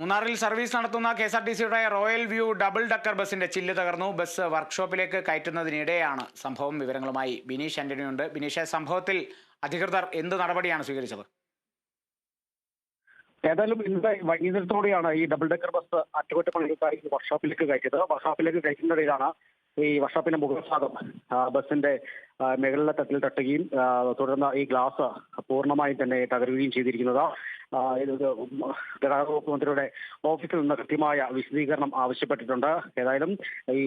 മൂന്നാറിൽ സർവീസ് നടത്തുന്ന K S R T സിയുടെ റോയൽ വ്യൂ ഡബിൾ ഡക്കർ ബസിന്റെ ചില്ല് തകർന്നു. ബസ് വർക്ക്ഷോപ്പിലേക്ക് കയറ്റുന്നതിനിടെയാണ് സംഭവം വിവരങ്ങളുമായി ബിനീഷ് ആന്റണിയുണ്ട്. ബിനീഷ് സംഭവത്തിൽ അധികൃതർ എന്ത് നടപടിയാണ് സ്വീകരിച്ചത്? ഏതായാലും ഇന്നലെ വൈകുന്നേരത്തോടെയാണ് ഈ ഡബിൾ ഡക്കർ ബസ് അറ്റകുറ്റപ്പണികൾക്കായി വർക്ക്ഷോപ്പിലേക്ക് കയറ്റിയത്. വർക്ക്ഷോപ്പിലേക്ക് കയറ്റുന്നതിനിടയിലാണ് ഈ വർക്ക്ഷോപ്പിന്റെ മുകൾ ഭാഗം ആ, ബസിന്റെ മേഖലയിലെ തട്ടിൽ തട്ടുകയും തുടർന്ന് ഈ ഗ്ലാസ് പൂർണമായും തന്നെ തകരുകയും ചെയ്തിരിക്കുന്നത്. ഗതാഗത വകുപ്പ് മന്ത്രിയുടെ ഓഫീസിൽ നിന്ന് കൃത്യമായ വിശദീകരണം ആവശ്യപ്പെട്ടിട്ടുണ്ട്. ഏതായാലും ഈ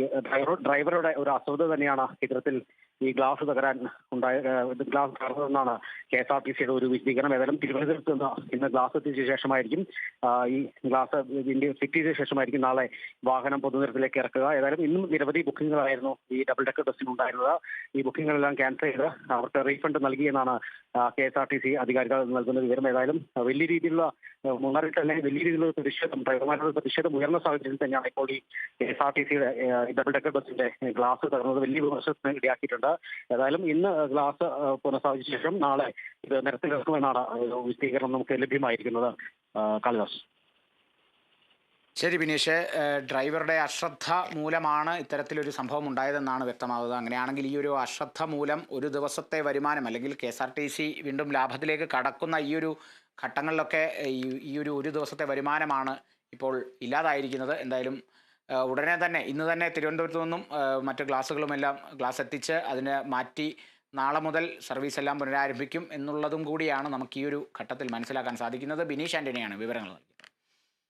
ഡ്രൈവറുടെ ഒരു അശ്രദ്ധ തന്നെയാണ് ഇത്തരത്തിൽ ഈ ഗ്ലാസ് തകരാൻ ഉണ്ടായ ഗ്ലാസ് തകർന്നതെന്നാണ് കെ എസ് ആർ ടി സിയുടെ ഒരു വിശദീകരണം. ഏതായാലും തിരുവനന്തപുരത്ത് നിന്ന് ഇന്ന് ഗ്ലാസ് എത്തിച്ച ശേഷമായിരിക്കും ഈ ഗ്ലാസ് ഇതിന്റെ ഫിറ്റ് ചെയ്ത ശേഷമായിരിക്കും നാളെ വാഹനം പൊതുനിരത്തിലേക്ക് ഇറക്കുക. ഏതായാലും ഇന്നും നിരവധി ബുക്കിങ്ങുകളായിരുന്നു ഈ ഡബിൾ ഡെക്കർ ബസ്സിന് ഉണ്ടായിരുന്നത്. ഈ ബുക്കിങ്ങുകളെല്ലാം ക്യാൻസൽ ചെയ്ത് അവർക്ക് refund നൽകിയെന്നാണ് K S R T C അധികാരികൾ നൽകുന്ന വിവരം. ഏതായാലും വലിയ രീതിയിലുള്ള മുന്നറിയിപ്പ് അല്ലെങ്കിൽ വലിയ രീതിയിലുള്ള പ്രതിഷേധം ഡ്രൈവർമാരുടെ പ്രതിഷേധം ഉയർന്ന സാഹചര്യത്തിൽ തന്നെയാണ് ഇപ്പോൾ ഈ കെ എസ് ആർ ടി സിയുടെ ഡബിൾ ഡെക്കർ ബസ്സിന്റെ ഗ്ലാസ് തകർന്നത് വലിയ വിമർശനത്തിന് ഇടയാക്കിയിട്ടുണ്ട്. ഏതായാലും ഇന്ന് ഗ്ലാസ് പുനഃസ്ഥാപിച്ച ശേഷം നാളെ ഇത് നിരത്തിലിറക്കുമെന്നാണ് വിശദീകരണം നമുക്ക് ലഭ്യമായിരിക്കുന്നത് കാളിദാസ്. ശരി ബിനീഷ്. ഡ്രൈവറുടെ അശ്രദ്ധ മൂലമാണ് ഇത്തരത്തിലൊരു സംഭവം ഉണ്ടായതെന്നാണ് വ്യക്തമാകുന്നത്. അങ്ങനെയാണെങ്കിൽ ഈ ഒരു അശ്രദ്ധ മൂലം ഒരു ദിവസത്തെ വരുമാനം അല്ലെങ്കിൽ കെ വീണ്ടും ലാഭത്തിലേക്ക് കടക്കുന്ന ഈ ഒരു ഘട്ടങ്ങളിലൊക്കെ ഈ ഒരു ഒരു ദിവസത്തെ വരുമാനമാണ് ഇപ്പോൾ ഇല്ലാതായിരിക്കുന്നത്. എന്തായാലും ഉടനെ തന്നെ ഇന്ന് തന്നെ തിരുവനന്തപുരത്തു നിന്നും മറ്റ് ക്ലാസ്സുകളുമെല്ലാം ക്ലാസ് എത്തിച്ച് അതിനെ മാറ്റി നാളെ മുതൽ സർവീസ് എല്ലാം പുനരാരംഭിക്കും എന്നുള്ളതും കൂടിയാണ് നമുക്ക് ഈ ഒരു ഘട്ടത്തിൽ മനസ്സിലാക്കാൻ സാധിക്കുന്നത്. ബിനീഷ് ആന്റണിയാണ് വിവരങ്ങൾ നൽകിയത്.